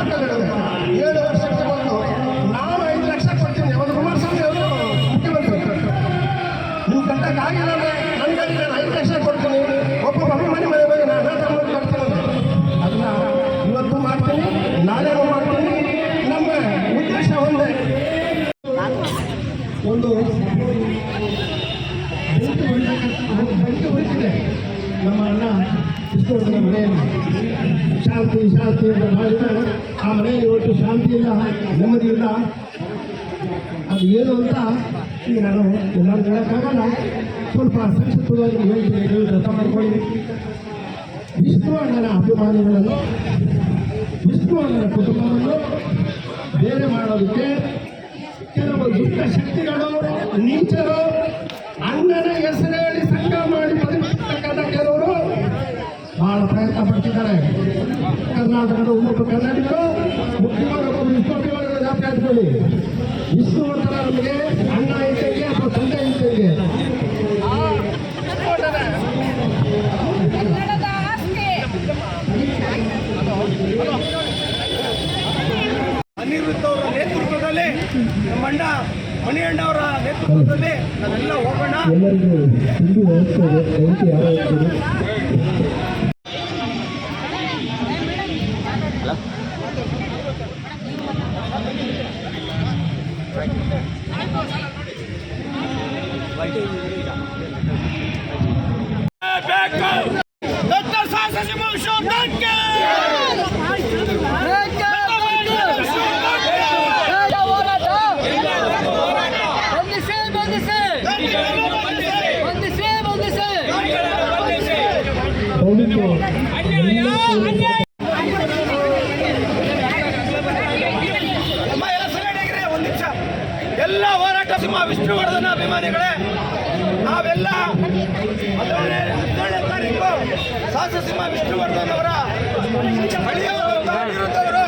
ಹೇಳಿದೆ ಏಳು ವರ್ಷಕ್ಕೆ ಬಂದು ನಾನು ಐದು ಲಕ್ಷ ಕೊಡ್ತೀನಿ. ಅವತ್ತು ಕುಮಾರಸ್ವಾಮಿ ಅವರು ಮುಖ್ಯಮಂತ್ರಿ. ನೀವು ಕಟ್ಟಕ್ಕೆ ಆಗಿಲ್ಲ ಅಂದ್ರೆ ನನಗಾಗಿ ನಾನು ಐದು ಲಕ್ಷ ಕೊಡ್ತೀನಿ. ಮನೆ ನಾನು ನಾ ತಗೊಂಡು ಬರ್ತೀನಿ ಅದನ್ನ ಇವತ್ತು ಮಾಡ್ತೀನಿ ನಾಳೆನೂ ಮಾಡ್ತೀನಿ. ನಮ್ಮ ಉದ್ದೇಶ ಒಂದೇ. ಒಂದು ಬೆಂಕಿ ಬೆಂಕಿ ಉಳಿಸಿದೆ ನಮ್ಮ ಅಣ್ಣ ಶಾಂತಿ ಶಾಂತಿ ಅಂತ ಮಾಡಿದ ಆ ಇವತ್ತು ಶಾಂತಿ ಇಲ್ಲ ನೆಮ್ಮದಿ ಇಲ್ಲ ಅದು ಏನು ಅಂತ ಈಗ ನಾನು ಎಲ್ಲರೂ ಹೇಳೋಕ್ಕಾಗಲ್ಲ. ಸ್ವಲ್ಪ ಸಂಕ್ಷಿಪ್ತವಾಗಿ ಹೇಳ್ತೀನಿ, ನೀವು ಅರ್ಥ ಮಾಡ್ಕೊಳ್ಳಿ ವಿಷ್ಣು ಅಣ್ಣನ ಅಭಿಮಾನಿಗಳನ್ನು ವಿಷ್ಣು ಅಣ್ಣನ ಕುಟುಂಬವನ್ನು ಬೇರೆ ಮಾಡೋದಕ್ಕೆ ಕೆಲವು ದುಷ್ಟ ಶಕ್ತಿಗಳು, ನೀಚರು, ಅಣ್ಣನ ಹೆಸರು ಹೇಳಿ ಸಂಘ ಮಾಡಿ ಬದುಕತಕ್ಕಂಥ ಕೆಲವರು ಬಹಳ ಪ್ರಯತ್ನ ಪಡ್ತಿದ್ದಾರೆ. ಕರ್ನಾಟಕದ ಉನ್ನತ ಕನ್ನಡಿಗರು ಒಬ್ಬರು ವಿಶ್ವವಿಗಳು ಜ್ಞಾಪಕ ಇಟ್ಕೊಳ್ಳಿ ವಿಷ್ಣುವರ್ಧನ ನಮಗೆ ಅಣ್ಣ ಇದ್ದಂಗೆ ಅಥವಾ ತಂದೆ ಇದ್ದಂಗೆ ಅನಿರುದ್ಧ ಅವರ ನೇತೃತ್ವದಲ್ಲಿ ನಮ್ಮ ಅಣ್ಣ ಮಣಿಯಣ್ಣ ಅವರ ನೇತೃತ್ವದಲ್ಲಿ ನಾವೆಲ್ಲ ಹೋಗೋಣ ಎಲ್ಲರಿಗೂ ತಿಂಡಿ ವ್ಯವಸ್ಥೆ ವ್ಯವಸ್ಥೆ ಯಾವ ಇರ್ತದೆ ಡಾಕ್ಟರ್ ಸಾಹಸ ಶಿವಶೋಧಕ್ಕೆ ಬಂಧಿಸಿ ಬಂಧಿಸಿ ಬಂಧಿಸಿ ಬಂಧಿಸಿ ದಯವಿಟ್ಟು ನಮ್ಮ ಎಲ್ಲ ಸಲಹೆಗಿರಿ ಒಂದು ನಿಮಿಷ ಎಲ್ಲ ಹೋರಾಟ ಸಿಂಹ ವಿಷ್ಣುವರ್ಧನ ಅಭಿಮಾನಿಗಳೇ ನಾವೆಲ್ಲ ಹದಿನೇಳನೇ ಹದಿನೇಳನೇ ತಾರೀಕು ಸಾಹಸ ಸಿಂಹ ವಿಷ್ಣುವರ್ಧನ್ ಅವರ ಅಳಿಯವರು ಅನಿರುದ್ಧ ಅವರು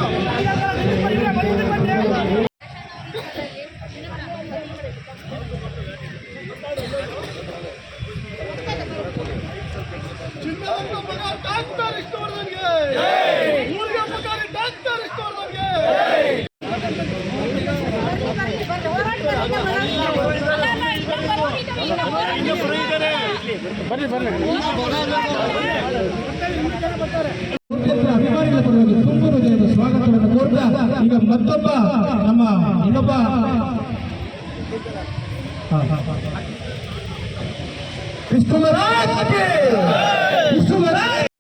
ಡಾಕ್ಟರ್ ವಿಷ್ಣುವರ್ಧನ್ಗೆ ಊರಿಗೆ ಪ್ರಕಾರ ಡಾಕ್ಟರ್ ವಿಷ್ಣುವರ್ಧನ್ಗೆ ಕ್ಷೇತ್ರ ಅಭಿಮಾನಿಗಳ ಪರವಾಗಿ ತುಂಬ ಹೃದಯದ ಸ್ವಾಗತವನ್ನು ಕೋರ್ತಾ ಈಗ ಮತ್ತೊಬ್ಬ ನಮ್ಮ ಇನ್ನೊಬ್ಬ ಹಾ, ಹಾ, ಹಾ. ವಿಷ್ಣುವರಾಜ್!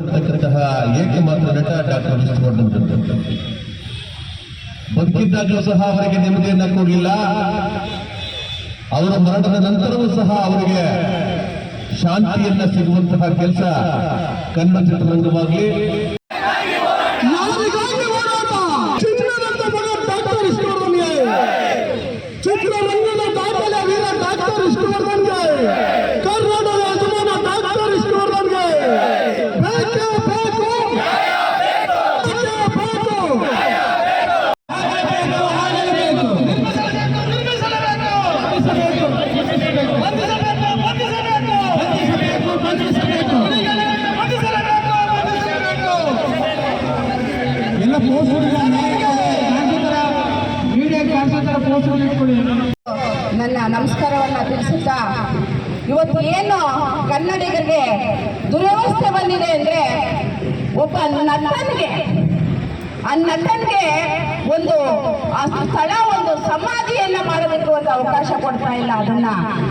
ಅಂತಕ್ಕಂತಹ ಏಕಮಾತ್ರ ನಟ ಡಾಕ್ಟರ್ ವಿಷ್ಣುವರ್ಧನ್. ಬದುಕಿದ್ದಾಗಲೂ ಸಹ ಅವರಿಗೆ ನೆಮ್ಮದಿಯನ್ನ ಕೊಡಲಿಲ್ಲ ಅವರ ಮರಣದ ನಂತರವೂ ಸಹ ಅವರಿಗೆ ಶಾಂತಿಯನ್ನ ಸಿಗುವಂತಹ ಕೆಲಸ ಕನ್ನಡ ಚಿತ್ರರಂಗವಾಗಲಿ ಏನು ಕನ್ನಡಿಗರಿಗೆ ದುರವಸ್ಥೆ ಬಂದಿದೆ ಅಂದ್ರೆ ಒಬ್ಬ ನಟನಿಗೆ, ಆ ಒಂದು, ಆ ಸ್ಥಳ ಒಂದು ಸಮಾಧಿಯನ್ನ ಮಾಡಬೇಕು ಅಂತ ಅವಕಾಶ ಕೊಡ್ತಾ ಇಲ್ಲ. ಅದನ್ನ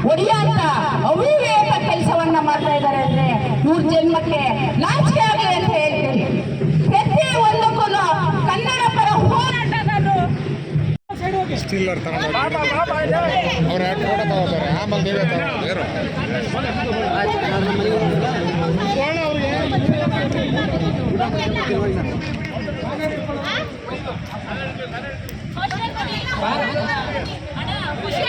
ಒಡಿಯಾಂತ ಅವಿವೇಕ ಕೆಲಸವನ್ನ ಮಾಡ್ತಾ ಇದ್ದಾರೆ ಅಂದ್ರೆ ಇವ್ರ ಜನ್ಮಕ್ಕೆ ನಾಚಿಕೆ ಆಗಲಿ ಅಂತ ಹೇಳ್ತೀನಿ ಸ್ಟಿಲ್ಲರ್ ತಗೊಂಡು ಅವ್ರು ಎರಡು ಫೋಟೋ ತಗೋತಾರೆ? ಆಮೇಲೆ ನೀವೇ ತಗೊಂಡು ಖುಷಿ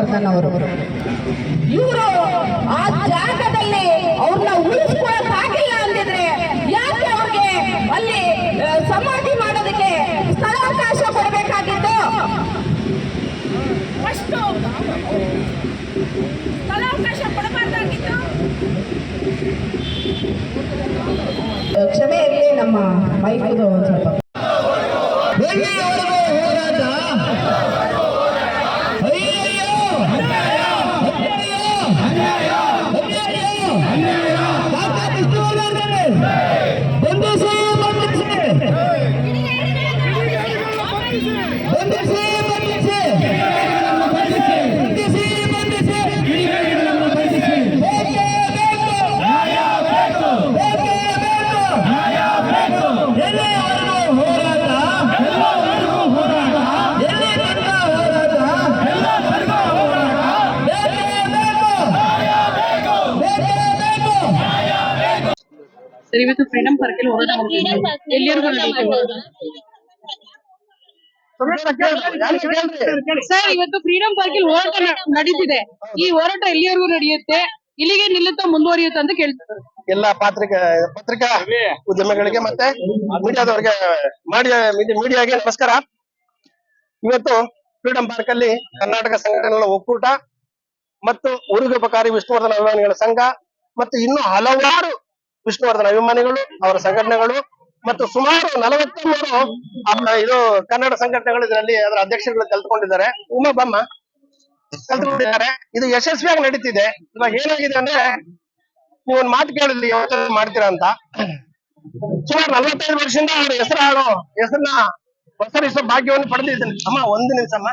ವಿಷ್ಣುವರ್ಧನ್ ಅವರು. ಇವರು ಆ ಜಾಗದಲ್ಲಿ ಅವ್ರನ್ನ ಉಳಿಸ್ಕೊಳಕ್ ಆಗಿಲ್ಲ ಅಂದಿದ್ರೆ ಯಾಕೆ ಅವ್ರಿಗೆ ಅಲ್ಲಿ ಸಮಾಧಿ ಮಾಡೋದಕ್ಕೆ ಸ್ಥಳಾವಕಾಶ ಕೊಡಬೇಕಾಗಿತ್ತು? ಫಸ್ಟು ಸ್ಥಳಾವಕಾಶ ಕೊಡಬಾರ್ದಾಗಿತ್ತು. ಕ್ಷಮೆ ಇರಲಿ ನಮ್ಮ ಮೈಕ್ ಸ್ವಲ್ಪ ಸರ್ ಇವತ್ತು ಫ್ರೀಡಂ ಪಾರ್ಕ್ ಅಲ್ಲಿ ಹೋರಾಟ ಮಾಡ್ತಿದ್ದೀವಿ ಎಲ್ಲಿವರೆಗೂ ನಡೆಯುತ್ತೆ ಸರ್ ಇವತ್ತು ಫ್ರೀಡಂ ಪಾರ್ಕ್ ಅಲ್ಲಿ ಹೋರಾಟ ನಡೀತಿದೆ. ಈ ಹೋರಾಟ ಎಲ್ಲಿಯವರೆಗೂ ನಡೆಯುತ್ತೆ? ಇಲ್ಲಿಗೆ ನಿಲ್ಲುತ್ತಾ ಮುಂದುವರಿಯುತ್ತೆ ಅಂತ ಕೇಳ್ತಾರೆ. ಎಲ್ಲ ಪಾತ್ರಿಕಾ ಪತ್ರಿಕಾ ಉದ್ಯಮಿಗಳಿಗೆ ಮತ್ತೆ ಮೀಡಿಯಾದವರಿಗೆ ಮಾಡಿಯಾ ಮೀಡಿಯಾಗೆ ನಮಸ್ಕಾರ. ಇವತ್ತು ಫ್ರೀಡಂ ಪಾರ್ಕ್ ಅಲ್ಲಿ ಕರ್ನಾಟಕ ಸಂಘಟನೆಗಳ ಒಕ್ಕೂಟ ಮತ್ತು ಉರುಗೋಪಕಾರಿ ವಿಷ್ಣುವರ್ಧನ ಅಭಿಮಾನಿಗಳ ಸಂಘ ಮತ್ತು ಇನ್ನು ಹಲವಾರು ವಿಷ್ಣುವರ್ಧನ ಅಭಿಮಾನಿಗಳು, ಅವರ ಸಂಘಟನೆಗಳು ಮತ್ತು ಸುಮಾರು ನಲವತ್ತು ಮೂರು ಇದು ಕನ್ನಡ ಸಂಘಟನೆಗಳು ಇದರಲ್ಲಿ ಅದರ ಅಧ್ಯಕ್ಷರುಗಳು ಕಲ್ತ್ಕೊಂಡಿದ್ದಾರೆ. ಉಮಾ ಬಮ್ಮ ಕಲ್ತ್ಕೊಂಡಿದ್ದಾರೆ. ಇದು ಯಶಸ್ವಿಯಾಗಿ ನಡೀತಿದೆ. ಇವಾಗ ಏನಾಗಿದೆ ಅಂದ್ರೆ, ನೀವು ಒಂದ್ ಮಾತು ಕೇಳಿದ್ರಿ ಯಾವತ್ತೂ ಮಾಡ್ತೀರಾ ಅಂತ. ಸುಮಾರು ನಲವತ್ತೈದು ವರ್ಷದಿಂದ ಅವರ ಹೆಸರು ಹಾಳು ಹೆಸರನ್ನ ಹೊಸರಿಸೋ ಭಾಗ್ಯವನ್ನು ಪಡೆದಿದ್ದೀನಿ. ಅಮ್ಮ, ಒಂದು ನಿಮಿಷ ಅಮ್ಮ.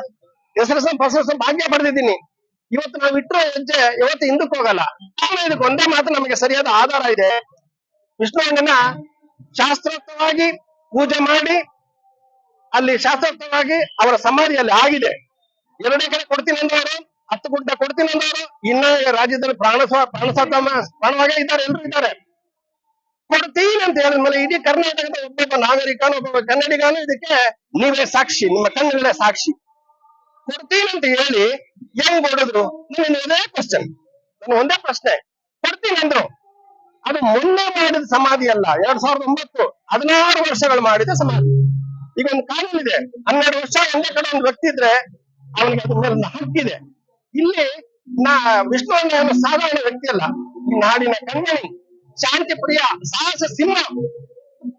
ಹೊಸ ಹೊಸರಿಸೋ ಭಾಗ್ಯ ಪಡೆದಿದ್ದೀನಿ. ಇವತ್ತು ನಾವು ಇಟ್ಟರೆ ಹೆಜ್ಜೆ ಇವತ್ತು ಹಿಂದಕ್ಕೆ ಹೋಗಲ್ಲ. ಇದಕ್ಕೆ ಒಂದೇ ಮಾತು ನಮಗೆ ಸರಿಯಾದ ಆಧಾರ ಇದೆ. ವಿಷ್ಣುವಣ್ಣನ ಶಾಸ್ತ್ರೋಕ್ತವಾಗಿ ಪೂಜೆ ಮಾಡಿ, ಅಲ್ಲಿ ಶಾಸ್ತ್ರೋಕ್ತವಾಗಿ ಅವರ ಸಮಾಧಿಯಲ್ಲಿ ಆಗಿದೆ. ಎರಡನೇ ಕಡೆ ಕೊಡ್ತೀನಿ ಅಂದವರು, ಹತ್ತು ಗುಡ್ಡ ಕೊಡ್ತೀನಿ ಅಂದವರು, ಇನ್ನ ರಾಜ್ಯದಲ್ಲಿ ಪ್ರಾಣ ಪ್ರಾಣ ಪ್ರಾಣವಾಗೇ ಇದ್ದಾರೆ, ಎಲ್ಲರೂ ಇದ್ದಾರೆ. ಕೊಡ್ತೀನಿ ಅಂತ ಹೇಳಿದ್ಮೇಲೆ ಇಡೀ ಕರ್ನಾಟಕದ ಒಬ್ಬೊಬ್ಬ ನಾಗರಿಕನು ಒಬ್ಬೊಬ್ಬ ಕನ್ನಡಿಗನು ಇದಕ್ಕೆ ನೀವೇ ಸಾಕ್ಷಿ, ನಿಮ್ಮ ಕಣ್ಣುಗಳೇ ಸಾಕ್ಷಿ. ಕೊಡ್ತೀನಿ ಅಂತ ಹೇಳಿ ಹೆಂಗ್ ಹೊಡೆದ್ರು? ನನ್ನ ಇದೇ ಕ್ವಶನ್ ನನ್ನ ಒಂದೇ ಪ್ರಶ್ನೆ. ಕೊಡ್ತೀನಿ ಅಂದ್ರು. ಅದು ಮೊನ್ನೆ ಮಾಡಿದ ಸಮಾಧಿ ಅಲ್ಲ, ಎರಡ್ ಸಾವಿರದ ಒಂಬತ್ತು ಹದಿನಾರು ವರ್ಷಗಳು ಮಾಡಿದ ಸಮಾಧಿ. ಈಗ ಒಂದು ಕಾನೂನು ಇದೆ, ಹನ್ನೆರಡು ವರ್ಷ ಒಂದೇ ಕಡೆ ಒಂದು ವ್ಯಕ್ತಿ ಇದ್ರೆ ಅವನಿಗೆ ಅದ್ರ ಮೇಲೆ ಹಕ್ಕಿದೆ ಇಲ್ಲಿ ನಾ ವಿಷ್ಣುವನ್ನ ಸಾಧಾರಣ ವ್ಯಕ್ತಿ ಅಲ್ಲ, ಈ ನಾಡಿನ ಕಣ್ಮಣಿ ಶಾಂತಿ ಪ್ರಿಯ ಸಾಹಸ ಸಿಂಹ.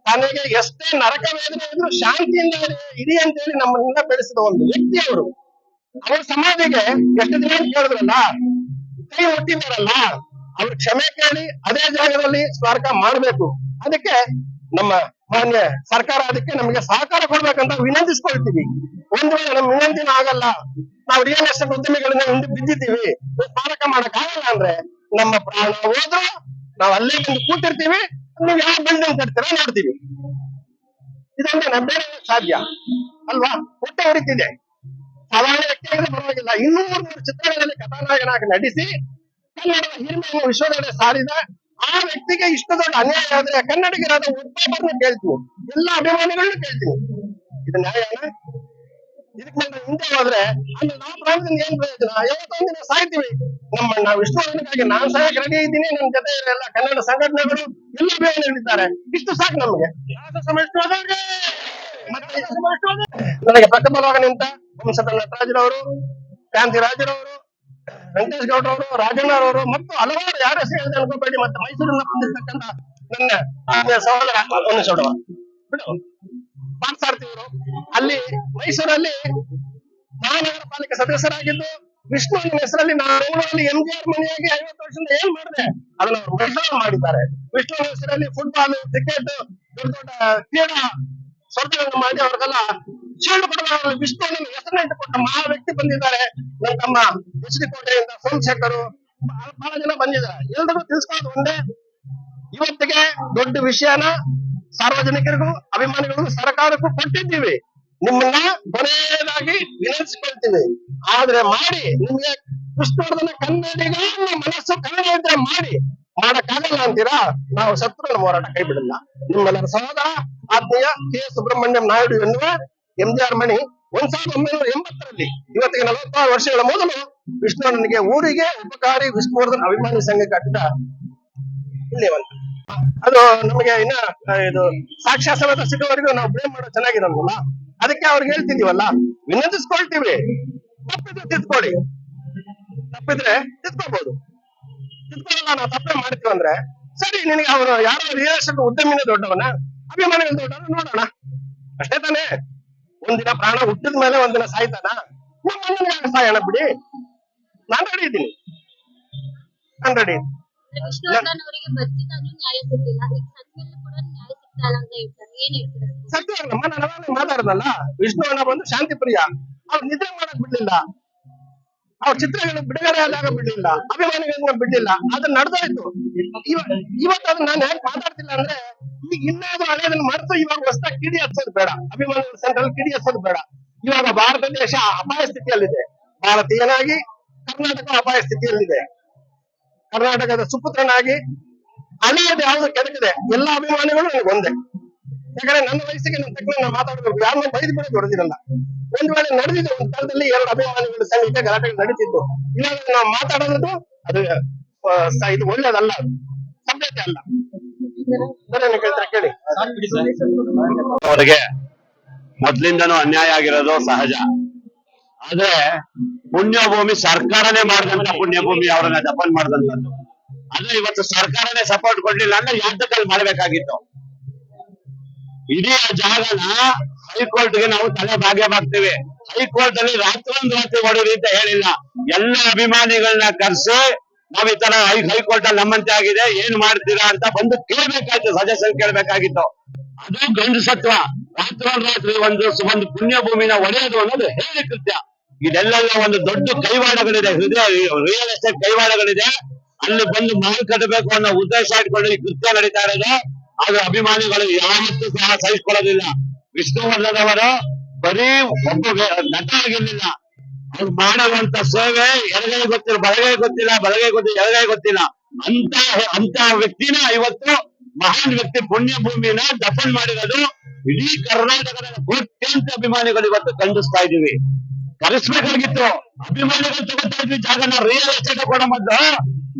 ತನಗೆ ಎಷ್ಟೇ ನರಕ ವೇದನೆ ಇದ್ರು ಶಾಂತಿಯಿಂದ ಇರಿ ಅಂತ ಹೇಳಿ ನಮ್ಮನ್ನ ಬೆಳೆಸಿದ ಒಂದು ವ್ಯಕ್ತಿ ಅವರು. ಅವ್ರ ಸಮಾಧಿಗೆ ಎಷ್ಟು ದಿನ ಕೇಳಿದ್ರಲ್ಲ, ಕೈ ಒಟ್ಟಿದಾರಲ್ಲ ಅವ್ರ ಕ್ಷಮೆ ಕೇಳಿ ಅದೇ ಜಾಗದಲ್ಲಿ ಸ್ಮಾರಕ ಮಾಡಬೇಕು. ಅದಕ್ಕೆ ನಮ್ಮ ಮಾನ್ಯ ಸರ್ಕಾರ ಅದಕ್ಕೆ ನಮಗೆ ಸಹಕಾರ ಕೊಡ್ಬೇಕಂತ ವಿನಂತಿಸ್ಕೊಳ್ತೀವಿ. ಒಂದು ವೇಳೆ ನಮ್ಮ ವಿನಂತಿನ ಆಗಲ್ಲ, ನಾವು ರಿಯಲ್ ಎಸ್ಟೇಟ್ ಉದ್ಯಮಿಗಳನ್ನ ಹಿಂದೆ ಬಿದ್ದಿದ್ದೀವಿ ಸ್ಮಾರಕ ಮಾಡಕ್ ಆಗಲ್ಲ ಅಂದ್ರೆ ನಮ್ಮ ಪ್ರಾಣ ಹೋದ್ರು ನಾವು ಅಲ್ಲೇ ಕೂತಿರ್ತೀವಿ, ನೀವು ಯಾವ ಬಿಲ್ಡಿಂಗ್ ಕಟ್ತೀರಾ ನೋಡ್ತೀವಿ. ಇದೊಂದು ಬೇರೆ ಸಾಧ್ಯ. ಅಲ್ವಾ? ಹೊಟ್ಟೆ ಹೊಡಿತಿದೆ ಸಾಧಾರಣ ವ್ಯಕ್ತಿಗಳಿಗೆ ಪರವಾಗಿಲ್ಲ. ಇನ್ನೂರು ಚಿತ್ರಗಳಲ್ಲಿ ಕಥಾನಾಯಕನಾಗಿ ನಟಿಸಿ ಹಿರಿಮೆಯನ್ನು ವಿಶ್ವದೆಡೆ ಸಾರಿದ, ಆ ವ್ಯಕ್ತಿಗೆ ಇಷ್ಟು ದೊಡ್ಡ ಅನ್ಯಾಯ ಆದ್ರೆ ಕನ್ನಡಿಗರಾದ ಒಬ್ಬೊಬ್ಬರನ್ನು ಕೇಳ್ತೀವಿ, ಎಲ್ಲ ಅಭಿಮಾನಿಗಳನ್ನ ಕೇಳ್ತೀವಿ. ಇದು ನ್ಯಾಯ ಇದಕ್ಕೆ ನಾವು ಹಿಂದೆ ಹೋದ್ರೆ, ಅಲ್ಲಿ ನಾವು ಪ್ರಾಣದಿಂದ ಏನ್ ಪ್ರಯೋಜನ? ಐವತ್ತೊಂದು ದಿನ ಸಾಯ್ತೀವಿ. ನಮ್ಮ ನಾವು ನಾನು ಸಾಯಕ್ಕೆ ರೆಡಿ ಇದ್ದೀನಿ, ನನ್ನ ಜೊತೆ ಎಲ್ಲ ಕನ್ನಡ ಸಂಘಟನೆಗಳು, ಎಲ್ಲ ಅಭಿಮಾನಿಗಳಿದ್ದಾರೆ. ಇಷ್ಟು ಸಾಕು ನಮಗೆ. ನನಗೆ ಪ್ರಥಮವಾಗಿ ನಿಂತ ವಂಶದ ನಟರಾಜರವರು ಕಾಂತಿ ರಾಜರವರು ವೆಂಕಟೇಶ್ ಗೌಡ್ರವರು ರಾಜಣ್ಣರವರು ಮತ್ತು ಹಲವಾರು ಯಾರ ಹೆಸರು ಅನ್ಕೋಬೇಡಿ. ಮತ್ತೆ ಮೈಸೂರಿನ ಬಂದಿರ್ತಕ್ಕಂಥ ನನ್ನ ಸಹೋದರ ಒಂದು ಸೊಡವ ಬಿಡು. ಪಾರ್ಥಾರ್ಥಿಗಳು ಅಲ್ಲಿ ಮೈಸೂರಲ್ಲಿ ಮಹಾನಗರ ಪಾಲಿಕೆ ಸದಸ್ಯರಾಗಿದ್ದು ವಿಷ್ಣುವಿನ ಹೆಸರಲ್ಲಿ ನಾನು ಎಂ ಜಿ ಆರ್ ಮನೆಯಾಗಿ ಐವತ್ತು ವರ್ಷದಿಂದ ಏನ್ ಮಾಡಿದೆ? ಅದನ್ನ ಮಾಡಿದ್ದಾರೆ. ವಿಷ್ಣುವಿನ ಹೆಸರಲ್ಲಿ ಫುಟ್ಬಾಲ್ ಕ್ರಿಕೆಟ್ ದೊಡ್ಡ ದೊಡ್ಡ ಕ್ರೀಡಾ ಸ್ಪರ್ಧೆಗಳನ್ನು ಮಾಡಿ ಅವ್ರಿಗೆಲ್ಲ ಶೀಲ್ಡ್ ಕೊಡುವ ವಿಷ್ಣು ಹೆಸರನ್ನ ಇಟ್ಟುಕೊಂಡ ಮಹಾ ವ್ಯಕ್ತಿ ಬಂದಿದ್ದಾರೆ. ನನ್ನ ತಮ್ಮ ಎಚ್ ಡಿ ಕೋಟೆಯಿಂದ ಸೋಮಶೇಖರು ಬಹಳ ಜನ ಬಂದಿದ್ದಾರೆ. ಎಲ್ರಿಗೂ ತಿಳಿಸ್ಕೊಳ್ಳೋದು ಒಂದೇ, ಇವತ್ತಿಗೆ ದೊಡ್ಡ ವಿಷಯನ ಸಾರ್ವಜನಿಕರಿಗೂ, ಅಭಿಮಾನಿಗಳಿಗೂ ಸರ್ಕಾರಕ್ಕೂ ಕೊಟ್ಟಿದ್ದೀವಿ. ನಿಮ್ಮನ್ನ ಕೊನೆಯದಾಗಿ ವಿನಂತಿಸಿಕೊಳ್ತೀವಿ ಆದ್ರೆ ಮಾಡಿ, ನಿಮ್ಗೆ ವಿಷ್ಣುವರ್ಧನ ಕನ್ನಡಿಗ ಅನ್ನೋ ಮನಸ್ಸು ಕನ್ನಡ ಮಾಡಿ ಮಾಡಕ್ಕಾಗಲ್ಲ ಅಂತೀರಾ? ನಾವು ಶತ್ರುಗಳ ಹೋರಾಟ ಕೈ ಬಿಡಲ್ಲ. ನಿಮ್ಮೆಲ್ಲರ ಸಹೋದರ ಆತ್ಮೀಯ ಕೆ ಸುಬ್ರಹ್ಮಣ್ಯಂ ನಾಯ್ಡು ಎನ್ನುವ ಎಂ ಜಿ ಆರ್ ಮಣಿ ಒಂದ್ ಸಾವಿರದ ಒಂಬೈನೂರ ಎಂಬತ್ತರಲ್ಲಿ ಇವತ್ತಿಗೆ ನಲವತ್ತಾರು ವರ್ಷಗಳ ಮೊದಲು ವಿಷ್ಣುವರ್ಧನಿಗೆ ಊರಿಗೆ ಉಪಕಾರಿ ವಿಷ್ಣುವರ್ಧನ್ ಅಭಿಮಾನಿ ಸಂಘ ಕಟ್ಟಿದ ಒಂದು ಅದು ನಮಗೆ ಇನ್ನ ಇದು ಸಾಕ್ಷ್ಯ ಸಮೇತ ಸಿಗೋವರೆಗೂ ನಾವು ಬ್ಲೇಮ್ ಮಾಡೋ ಚೆನ್ನಾಗಿರಲ್ವಲ್ಲ? ಅದಕ್ಕೆ ಅವ್ರಿಗೆ ಹೇಳ್ತಿದೀವಲ್ಲ ವಿನಂತಿಸ್ಕೊಳ್ತೀವಿ. ತಪ್ಪಿದ್ರೆ ತಿದ್ಕೊಳ್ಳಿ ತಪ್ಪಿದ್ರೆ ತಿದ್ಕೋಬಹುದು ತಿದ್ಕೊಳ್ಳಲ್ಲ ನಾವು ತಪ್ಪೇ ಮಾಡ್ತೀವಿ ಅಂದ್ರೆ ಸರಿ ನಿನಗೆ ಅವರು ಯಾರೋ ರಿಯಲ್ ಉದ್ಯಮಿನ ದೊಡ್ಡವನ? ಅಭಿಮಾನ ದೊಡ್ಡವನ ನೋಡೋಣ. ಅಷ್ಟೇ ತಾನೇ. ಒಂದಿನ ಪ್ರಾಣ ಹುಟ್ಟಿದ ಮೇಲೆ ಒಂದಿನ ಸಾಯ್ತಾನ? ನಮ್ಮ ಸಾಯೋಣ ಬಿಡಿ? ನಾನ್ ರೆಡಿ ಇದ್ದೀನಿ. ನಾನ್ ರೆಡಿ ಸತ್ಯ ನಮ್ಮ ನಾನು ಮಾತಾಡದಲ್ಲ ಮಾತಾಡ್ದಲ್ಲ. ವಿಷ್ಣು ಅಣ್ಣ ಬಂದು ಶಾಂತಿ ಪ್ರಿಯ ಅವ್ರು ನಿದ್ರೆ ಮಾಡಕ್ ಬಿಡ್ಲಿಲ್ಲ. ಅವ್ರ ಚಿತ್ರಗಳು ಬಿಡುಗಡೆ ಆದಾಗ ಬಿಡ್ಲಿಲ್ಲ ಅಭಿಮಾನಿಗಳನ್ನ ಬಿಡ್ಲಿಲ್ಲ ಅದನ್ನ ನಡೆದೋಯ್ತು. ಇವ- ಇವತ್ತು ಅದನ್ನ ನಾನು ಯಾಕೆ ಮಾತಾಡ್ತಿಲ್ಲ ಅಂದ್ರೆ, ಈಗ ಇನ್ನಾದ್ರೂ ಹಳೆಯದನ್ನ ಮರೆತು ಇವಾಗ ಹೊಸದಾಗಿ ಕಿಡಿ ಹಚ್ಚೋದು ಬೇಡ, ಅಭಿಮಾನಿಗಳ ಸೆಂಟ್ರಲ್ ಕಿಡಿ ಹಚ್ಚೋದು ಬೇಡ. ಇವಾಗ ಭಾರತ ದೇಶ ಅಪಾಯ ಸ್ಥಿತಿಯಲ್ಲಿದೆ. ಭಾರತೀಯನಾಗಿ ಕರ್ನಾಟಕ ಅಪಾಯ ಸ್ಥಿತಿಯಲ್ಲಿದೆ. ಕರ್ನಾಟಕದ ಸುಪುತ್ರನಾಗಿ ಹಳೆಯದು ಯಾವುದು ಕೆಡಕಿದೆ. ಎಲ್ಲ ಅಭಿಮಾನಿಗಳು ಒಂದೇ. ಯಾಕಂದ್ರೆ ನನ್ನ ವಯಸ್ಸಿಗೆ ನನ್ನ ತಕ್ಕ ನಾನು ಮಾತಾಡಬೇಕು. ಯಾರನ್ನ ಬೈದು ಬಿಡೋದು ಹೊಡೆದಿರಲ್ಲ ಒಂದು ವೇಳೆ ನಡೆದಿದೆ, ಒಂದು ಕಾಲದಲ್ಲಿ ಎರಡು ಅಭಿಮಾನಿಗಳು ಸಂಘಕ್ಕೆ ಗಲಾಟೆ ನಡೀತಿತ್ತು ಇಲ್ಲಾಂದ್ರೆ ನಾವು ಮಾತಾಡೋದು ಅದು ಇದು ಒಳ್ಳೇದಲ್ಲ. ಅದು. ಸಭ್ಯತೆ ಅಲ್ಲ ಕೇಳಿ. ಅವರಿಗೆ ಮೊದ್ಲಿಂದನೂ ಅನ್ಯಾಯ ಆಗಿರೋದು ಸಹಜ. ಆದ್ರೆ ಪುಣ್ಯಭೂಮಿ ಸರ್ಕಾರನೇ ಮಾಡಿದಂತ ಪುಣ್ಯಭೂಮಿ ಅವರನ್ನ ದಫನ್ ಮಾಡಿದಂತದ್ದು. ಆದ್ರೆ ಇವತ್ತು ಸರ್ಕಾರನೇ ಸಪೋರ್ಟ್ ಕೊಡ್ಲಿಲ್ಲ ಅಂದ್ರೆ ಯಾತಕಲ್ಲಿ ಮಾಡ್ಬೇಕಾಗಿತ್ತು. ಇಡೀ ಜಾಗನ ಹೈಕೋರ್ಟ್ಗೆ ನಾವು ತಲೆ ಭಾಗ್ಯ ಮಾಡ್ತೇವೆ ಹೈಕೋರ್ಟ್ ಅಲ್ಲಿ ರಾತ್ರೋಂದ್ ರಾತ್ರಿ ಹೊಡೋರಿ ಅಂತ ಹೇಳಿಲ್ಲ. ಎಲ್ಲ ಅಭಿಮಾನಿಗಳನ್ನ ಕರೆಸಿ ನಾವ್ ಈ ತರ ಹೈಕೋರ್ಟ್ ಅಲ್ಲಿ ನಮ್ಮಂತೆ ಆಗಿದೆ, ಏನ್ ಮಾಡ್ತೀರಾ ಅಂತ ಬಂದು ಕೇಳ್ಬೇಕಾಯ್ತು ಸಜೆಷನ್ ಕೇಳ್ಬೇಕಾಗಿತ್ತು. ಅದು ಗಂಡು ಸತ್ವ. ರಾತ್ರೋಂದ್ ರಾತ್ರಿ ಒಂದು ಒಂದು ಪುಣ್ಯ ಭೂಮಿನ ಒಡೆಯೋದು ಅನ್ನೋದು ಹೇಳಿ ಕೃತ್ಯ. ಇದೆಲ್ಲ ಒಂದು ದೊಡ್ಡ ಕೈವಾಡಗಳಿದೆ, ಹೃದಯ ರಿಯಲ್ ಎಸ್ಟೇಟ್ ಕೈವಾಡಗಳಿದೆ. ಅಲ್ಲಿ ಬಂದು ಮಾಲ್ ಕಟ್ಟಬೇಕು ಅನ್ನೋ ಉದ್ದೇಶ ಇಟ್ಕೊಂಡು ಈ ಕೃತ್ಯ ನಡೀತಾ ಇರೋದು. ಆದ್ರೆ ಅಭಿಮಾನಿಗಳು ಯಾವತ್ತೂ ಸಹ ಸಹಿಸಿಕೊಳ್ಳೋದಿಲ್ಲ ವಿಷ್ಣುವರ್ಧನ್ ಅವರು ಬರೀ ಒಬ್ಬ ನಟ ಆಗಿರ್ಲಿಲ್ಲ. ಅವ್ರು ಮಾಡುವಂತ ಸೇವೆ ಎಡಗೈ ಗೊತ್ತಿಲ್ಲ, ಬಲಗೈ ಗೊತ್ತಿಲ್ಲ ಬಲಗೈ ಗೊತ್ತಿಲ್ಲ ಎಡಗೈ ಗೊತ್ತಿಲ್ಲ. ಅಂತ ಅಂತ ವ್ಯಕ್ತಿನ ಇವತ್ತು ಮಹಾನ್ ವ್ಯಕ್ತಿ ಪುಣ್ಯ ಭೂಮಿನ ದಫನ್ ಮಾಡಿರೋದು ಇಡೀ ಕರ್ನಾಟಕದ ಕೋಟ್ಯಂತ ಅಭಿಮಾನಿಗಳು ಇವತ್ತು ಖಂಡಿಸ್ತಾ ಇದೀವಿ ಕರೆಸ್ಬೇಕಾಗಿತ್ತು. ಅಭಿಮಾನಿಗಳು ತಗೋತಾ ಇದ್ವಿ ಜಾಗನ. ರಿಯಲ್ ಎಸ್ಟೇಟ್ ಕೊಡೋ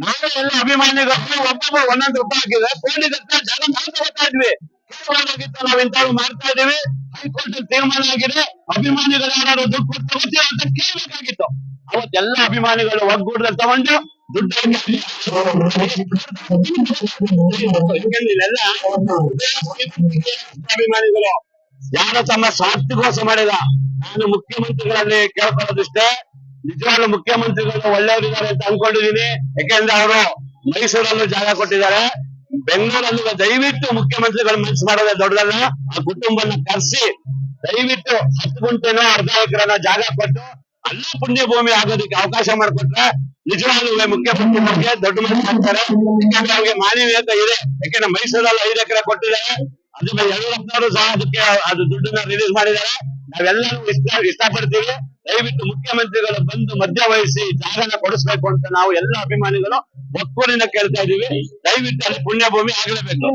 ನಾವೇ ಎಲ್ಲ ಅಭಿಮಾನಿಗಳು ಒಬ್ಬೊಬ್ಬರು ಒಂದೊಂದು ರೂಪಾಯಿ ಹಾಕಿದ್ರೆ ಕೋಟಿ ಜನ ತಗೋತಾ ಇದ್ವಿ ನಾವು ಇಂಥವು ಮಾಡ್ತಾ ಇದೀವಿ ಹೈಕೋರ್ಟ್ ತೀರ್ಮಾನ ಆಗಿದೆ. ಅಭಿಮಾನಿಗಳು ಯಾರು ದುಡ್ಡು ತಗೋತೀವಿ ಅಂತ ಕೇಳಬೇಕಾಗಿತ್ತು. ಅವತ್ತೆಲ್ಲ ಅಭಿಮಾನಿಗಳು ಒಗ್ಗೂಡ್ರೆ ತಗೊಂಡು ದುಡ್ಡು ಅಭಿಮಾನಿಗಳು. ಯಾರ ತಮ್ಮ ಸ್ವಾರ್ಥಗೋಸ ಮಾಡಿದ? ನಾನು ಮುಖ್ಯಮಂತ್ರಿಗಳಲ್ಲಿ ಕೇಳ್ಕೊಳ್ಳೋದಿಷ್ಟೇ. ನಿಜವಾಗ್ಲೂ ಮುಖ್ಯಮಂತ್ರಿಗಳು ಒಳ್ಳೆಯವರಿದ್ದಾರೆ ಅಂತ ಅನ್ಕೊಂಡಿದೀನಿ. ಯಾಕೆಂದ್ರೆ ಅವರು ಮೈಸೂರಲ್ಲಿ ಜಾಗ ಕೊಟ್ಟಿದ್ದಾರೆ. ಬೆಂಗಳೂರಲ್ಲೂ ದಯವಿಟ್ಟು ಮುಖ್ಯಮಂತ್ರಿಗಳು ಮನಸ್ಸು ಮಾಡೋದೇ ದೊಡ್ಡದಲ್ಲ. ಆ ಕುಟುಂಬನ ಕರೆಸಿ, ದಯವಿಟ್ಟು ಹತ್ತು ಗುಂಟೆನೋ ಅರ್ಧ ಎಕರೆನ ಜಾಗ ಕೊಟ್ಟು ಅಲ್ಲೂ ಪುಣ್ಯ ಭೂಮಿ ಆಗೋದಕ್ಕೆ ಅವಕಾಶ ಮಾಡಿಕೊಟ್ರೆ ನಿಜವಾಗ್ಲೂ ಮುಖ್ಯಮಂತ್ರಿಗಳಿಗೆ ದೊಡ್ಡ ಮನಸ್ಸು ಮಾಡ್ತಾರೆ. ಯಾಕಂದ್ರೆ ಅವ್ರಿಗೆ ಮಾನವೀಯತೆ ಇದೆ. ಯಾಕಂದ್ರೆ ಮೈಸೂರಲ್ಲಿ ಐದು ಎಕರೆ ಕೊಟ್ಟಿದ್ದಾರೆ. ಅದು ಯಡಿಯೂರಪ್ಪನವರು ಸಹ ಅದಕ್ಕೆ ಅದು ದುಡ್ಡನ್ನ ರಿಲೀಸ್ ಮಾಡಿದ್ದಾರೆ. ನಾವೆಲ್ಲರೂ ಇಷ್ಟ ಇಷ್ಟಪಡ್ತೀವಿ. ದಯವಿಟ್ಟು ಮುಖ್ಯಮಂತ್ರಿಗಳು ಬಂದು ಮಧ್ಯ ವಹಿಸಿ ಜಾಗನ ಕೊಡಿಸ್ಬೇಕು ಅಂತ ನಾವು ಎಲ್ಲ ಅಭಿಮಾನಿಗಳು ಒಕ್ಕೂರಿನ ಕೇಳ್ತಾ ಇದೀವಿ ದಯವಿಟ್ಟು ಅಲ್ಲಿ ಪುಣ್ಯಭೂಮಿ ಆಗಲೇಬೇಕು.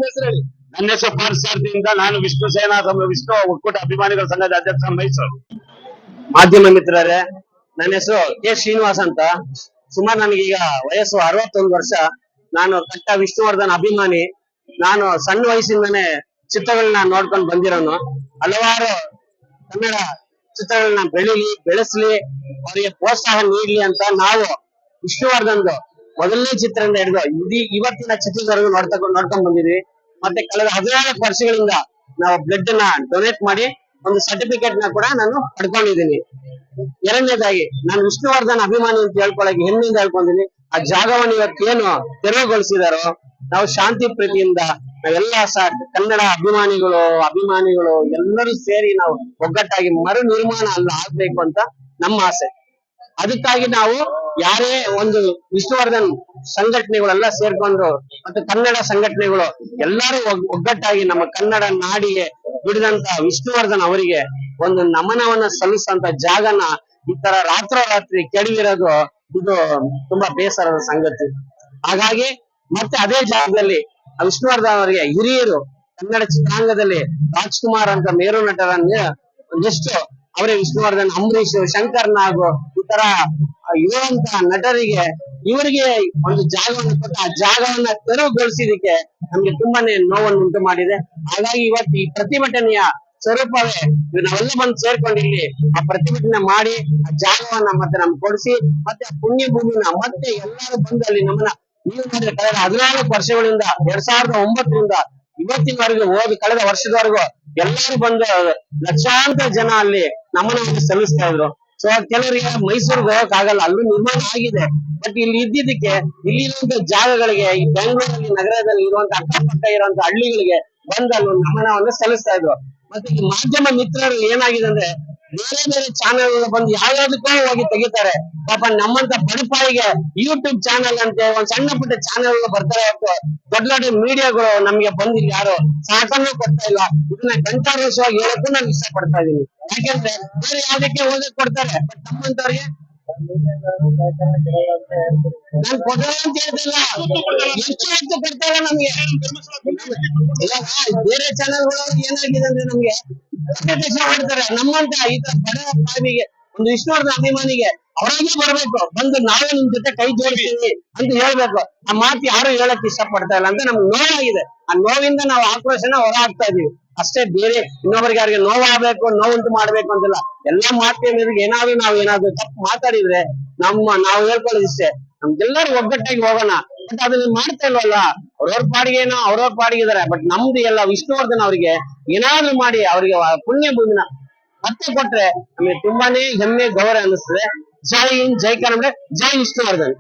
ನನ್ನ ಹೆಸರು ಪಾರ್ಸಾರ್ಥಿಯಿಂದ ನಾನು ವಿಷ್ಣು ಸೇನಾ ವಿಷ್ಣು ಒಕ್ಕೂಟ ಅಭಿಮಾನಿಗಳ ಸಂಘದ ಅಧ್ಯಕ್ಷ ಮೈಸೂರು. ಮಾಧ್ಯಮ ಮಿತ್ರರೇ ನನ್ನ ಹೆಸರು ಕೆ ಶ್ರೀನಿವಾಸ್ ಅಂತ. ಸುಮಾರು ನನಗೀಗ ವಯಸ್ಸು ಅರವತ್ತೊಂದು ವರ್ಷ. ನಾನು ಕಟ್ಟ ವಿಷ್ಣುವರ್ಧನ್ ಅಭಿಮಾನಿ. ನಾನು ಸಣ್ಣ ವಯಸ್ಸಿಂದನೇ ಚಿತ್ರಗಳನ್ನ ನೋಡ್ಕೊಂಡು ಬಂದಿರೋನು. ಹಲವಾರು ಕನ್ನಡ ಚಿತ್ರಗಳನ್ನ ಬೆಳಿಲಿ, ಬೆಳೆಸಲಿ, ಅವರಿಗೆ ಪ್ರೋತ್ಸಾಹ ನೀಡ್ಲಿ ಅಂತ ನಾವು ವಿಷ್ಣುವರ್ಧನ್ದು ಮೊದಲನೇ ಚಿತ್ರದಿಂದ ಹಿಡಿದು ಇಡೀ ಇವತ್ತಿನ ಚಿತ್ರದವರೆಗೂ ನೋಡ್ತಾ ನೋಡ್ಕೊಂಡ್ ಬಂದಿದ್ವಿ. ಮತ್ತೆ ಕಳೆದ ಹದಿನಾಲ್ಕು ವರ್ಷಗಳಿಂದ ನಾವು ಬ್ಲಡ್ನ ಡೊನೇಟ್ ಮಾಡಿ ಒಂದು ಸರ್ಟಿಫಿಕೇಟ್ನ ಕೂಡ ನಾನು ಪಡ್ಕೊಂಡಿದ್ದೀನಿ. ಎರಡನೇದಾಗಿ ನಾನು ವಿಷ್ಣುವರ್ಧನ್ ಅಭಿಮಾನಿ ಅಂತ ಹೇಳ್ಕೊಳಕ್ಕೆ ಹೆಮ್ಮೆಯಿಂದ ಹೇಳ್ಕೊಂಡಿನಿ ಆ ಜಾಗವನ್ನು ಇವತ್ತೇನು ತೆರವುಗೊಳಿಸಿದಾರೋ, ನಾವು ಶಾಂತಿ ಪ್ರೀತಿಯಿಂದ ನಾವೆಲ್ಲ ಕನ್ನಡ ಅಭಿಮಾನಿಗಳು ಅಭಿಮಾನಿಗಳು ಎಲ್ಲರೂ ಸೇರಿ ನಾವು ಒಗ್ಗಟ್ಟಾಗಿ ಮರು ನಿರ್ಮಾಣ ಅಲ್ಲ ಆಗ್ಬೇಕು ಅಂತ ನಮ್ಮ ಆಸೆ. ಅದಕ್ಕಾಗಿ ನಾವು ಯಾರೇ ಒಂದು ವಿಷ್ಣುವರ್ಧನ್ ಸಂಘಟನೆಗಳೆಲ್ಲ ಸೇರ್ಕೊಂಡ್ರು ಮತ್ತು ಕನ್ನಡ ಸಂಘಟನೆಗಳು ಎಲ್ಲರೂ ಒಗ್- ಒಗ್ಗಟ್ಟಾಗಿ ನಮ್ಮ ಕನ್ನಡ ನಾಡಿಗೆ ಬಿಡಿದಂತ ವಿಷ್ಣುವರ್ಧನ್ ಅವರಿಗೆ ಒಂದು ನಮನವನ್ನ ಸಲ್ಲಿಸಂತ ಜಾಗನ ಈ ತರ ರಾತ್ರೋರಾತ್ರಿ ಕೆಡವಿರೋದು ಇದು ತುಂಬಾ ಬೇಸರದ ಸಂಗತಿ. ಹಾಗಾಗಿ ಮತ್ತೆ ಅದೇ ಜಾಗದಲ್ಲಿ ವಿಷ್ಣುವರ್ಧನ್ ಅವರಿಗೆ ಹಿರಿಯರು ಕನ್ನಡ ಚಿತ್ರಾಂಗದಲ್ಲಿ ರಾಜ್ಕುಮಾರ್ ಅಂತ ಮೇರು ನಟರನ್ನ ಒಂದಿಷ್ಟು ಅವರೇ ವಿಷ್ಣುವರ್ಧನ್, ಅಂಬರೀಷ್, ಶಂಕರ್ ನಾಗ್ ಈ ತರ ಇರುವಂತ ನಟರಿಗೆ ಇವರಿಗೆ ಒಂದು ಜಾಗವನ್ನು ಕೊಟ್ಟು ಆ ಜಾಗವನ್ನ ತೆರವುಗೊಳಿಸಿದಕ್ಕೆ ನಮ್ಗೆ ತುಂಬಾನೇ ನೋವನ್ನು ಉಂಟು ಮಾಡಿದೆ. ಹಾಗಾಗಿ ಇವತ್ತು ಈ ಪ್ರತಿಭಟನೆಯ ಸ್ವರೂಪವೇ ಇವನ್ನೆಲ್ಲ ಬಂದು ಸೇರ್ಕೊಂಡು ಇಲ್ಲಿ ಆ ಪ್ರತಿಭಟನೆ ಮಾಡಿ ಆ ಜಾಗವನ್ನ ಮತ್ತೆ ನಮ್ಗೆ ಕೊಡಿಸಿ, ಮತ್ತೆ ಪುಣ್ಯ ಭೂಮಿನ ಮತ್ತೆ ಎಲ್ಲರೂ ಬಂದು ಅಲ್ಲಿ ನಮ್ಮನ್ನ ಕಳೆದ ಹದಿನಾಲ್ಕು ವರ್ಷಗಳಿಂದ, ಎರಡ್ ಸಾವಿರದ ಒಂಬತ್ತರಿಂದ ಇವತ್ತಿನವರೆಗೂ, ಹೋದ ಕಳೆದ ವರ್ಷದವರೆಗೂ ಎಲ್ಲರೂ ಬಂದು ಲಕ್ಷಾಂತರ ಜನ ಅಲ್ಲಿ ನಮ್ಮನ್ನು ಸಲ್ಲಿಸ್ತಾ ಇದ್ರು. ಸೊ ಕೆಲವರಿಗೆ ಮೈಸೂರಿಗೆ ಹೋಗಕ್ ಆಗಲ್ಲ. ಅಲ್ಲೂ ನಿರ್ಮಾಣ ಆಗಿದೆ. ಬಟ್ ಇಲ್ಲಿ ಇದ್ದಿದ್ದಕ್ಕೆ ಇಲ್ಲಿ ಇರುವಂತ ಜಾಗಗಳಿಗೆ, ಈ ಬೆಂಗಳೂರಲ್ಲಿ, ನಗರದಲ್ಲಿ ಇರುವಂತ ಅಕ್ಕಪಕ್ಕ ಇರುವಂತ ಹಳ್ಳಿಗಳಿಗೆ ಬಂದು ಅಲ್ಲಿ ನಮನವನ್ನು ಸಲ್ಲಿಸ್ತಾ ಇದ್ರು. ಮತ್ತೆ ಈ ಮಾಧ್ಯಮ ಮಿತ್ರರು ಏನಾಗಿದೆ ಅಂದ್ರೆ ಬೇರೆ ಬೇರೆ ಚಾನೆಲ್ ಬಂದು ಯಾವ್ಯಾವ್ದಕ್ಕೋ ಹೋಗಿ ತೆಗಿತಾರೆ. ಪಾಪ ನಮ್ಮಂತ ಬಡಪಾಯಿಗೆ ಯೂಟ್ಯೂಬ್ ಚಾನೆಲ್ ಅಂತೆ, ಒಂದ್ ಸಣ್ಣ ಪುಟ್ಟ ಚಾನೆಲ್ ಬರ್ತಾರೆ ಅಂತ ದೊಡ್ಡ ದೊಡ್ಡ ಮೀಡಿಯಾಗಳು ನಮ್ಗೆ ಬಂದಿಲ್ಲ ಯಾರು. ಸಾಕನ್ನು ಕೊಡ್ತಾ ಇಲ್ಲ. ಇದನ್ನ ಗಂಟಾರೋಷವಾಗಿ ಹೇಳಕ್ಕೂ ನಾನು ಇಷ್ಟಪಡ್ತಾ ಇದೀನಿ. ಯಾಕೆಂದ್ರೆ ಬೇರೆ ಯಾವ್ದಕ್ಕೆ ಹೋಗಿ ಕೊಡ್ತಾರೆ? ಬಟ್ ನಮ್ಮಂತವ್ರಿಗೆ ನಾನ್ ಕೊಡಲ್ಲ ಅಂತ ಹೇಳ್ತಿಲ್ಲ ಎಷ್ಟು ಹೊತ್ತು ನಮ್ಗೆ. ಬೇರೆ ಚಾನೆಲ್ಗಳು ಏನಾಗಿದೆ ಅಂದ್ರೆ ನಮ್ಗೆ ಅಡ್ವರ್ಟೈಸ್ ಮಾಡ್ತಾರೆ ನಮ್ಮಂತ ಈ ತರ ಬಡ ಪಾವಿಗೆ ಒಂದು ವಿಷ್ಣುವರ್ಧನ ಅಭಿಮಾನಿಗೆ ಅವರಾಗೆ ಬರ್ಬೇಕು. ಬಂದು ನಾವೇ ನಿಮ್ ಜೊತೆ ಕೈ ಜೋಡಿಸ್ತೀವಿ ಅಂತ ಹೇಳ್ಬೇಕು. ಆ ಮಾತು ಯಾರು ಹೇಳಕ್ ಇಷ್ಟಪಡ್ತಾ ಇಲ್ಲ ಅಂತ ನಮ್ಗೆ ನೋವಾಗಿದೆ. ಆ ನೋವಿಂದ ನಾವು ಆಕ್ರೋಶನ ಹೊರ ಹಾಕ್ತಾ ಇದೀವಿ. ಅಷ್ಟೇ ಬೇರೆ ಇನ್ನೊಬ್ಬರಿಗೆ ಯಾರಿಗೆ ನೋವಾಗಬೇಕು ನೋವುಂಟು ಮಾಡ್ಬೇಕು ಅಂತಿಲ್ಲ. ಎಲ್ಲಾ ಮಾಧ್ಯಮರಿಗೆ ಏನಾದ್ರು ನಾವು ಏನಾದ್ರು ತಪ್ಪು ಮಾತಾಡಿದ್ರೆ ನಮ್ಮ ನಾವು ಹೇಳ್ಕೊಳ್ಳೋದಿಷ್ಟೇ ನಮ್ಗೆಲ್ಲರೂ ಒಗ್ಗಟ್ಟಾಗಿ ಹೋಗೋಣ. ಬಟ್ ಅದನ್ನ ಮಾಡ್ತಾ ಇಲ್ವಲ್ಲ? ಅವ್ರವ್ರ ಪಾಡಿಗೇನೋ ಅವ್ರವ್ರ ಪಾಡಿಗಿದ್ದಾರೆ ಬಟ್ ನಮ್ದು ಎಲ್ಲ ವಿಷ್ಣುವರ್ಧನ್ ಅವರಿಗೆ ಏನಾದ್ರು ಮಾಡಿ ಅವರಿಗೆ ಪುಣ್ಯ ಭೂಮಿನ ಮತ್ತೆ ಕೊಟ್ರೆ ನಮಗೆ ತುಂಬಾನೇ ಹೆಮ್ಮೆ, ಗೌರವ ಅನ್ನಿಸ್ತದೆ. ಜೈ ಹಿಂದ್, ಜೈ ಕನ್ನಡ, ಜೈ ವಿಷ್ಣುವರ್ಧನ್.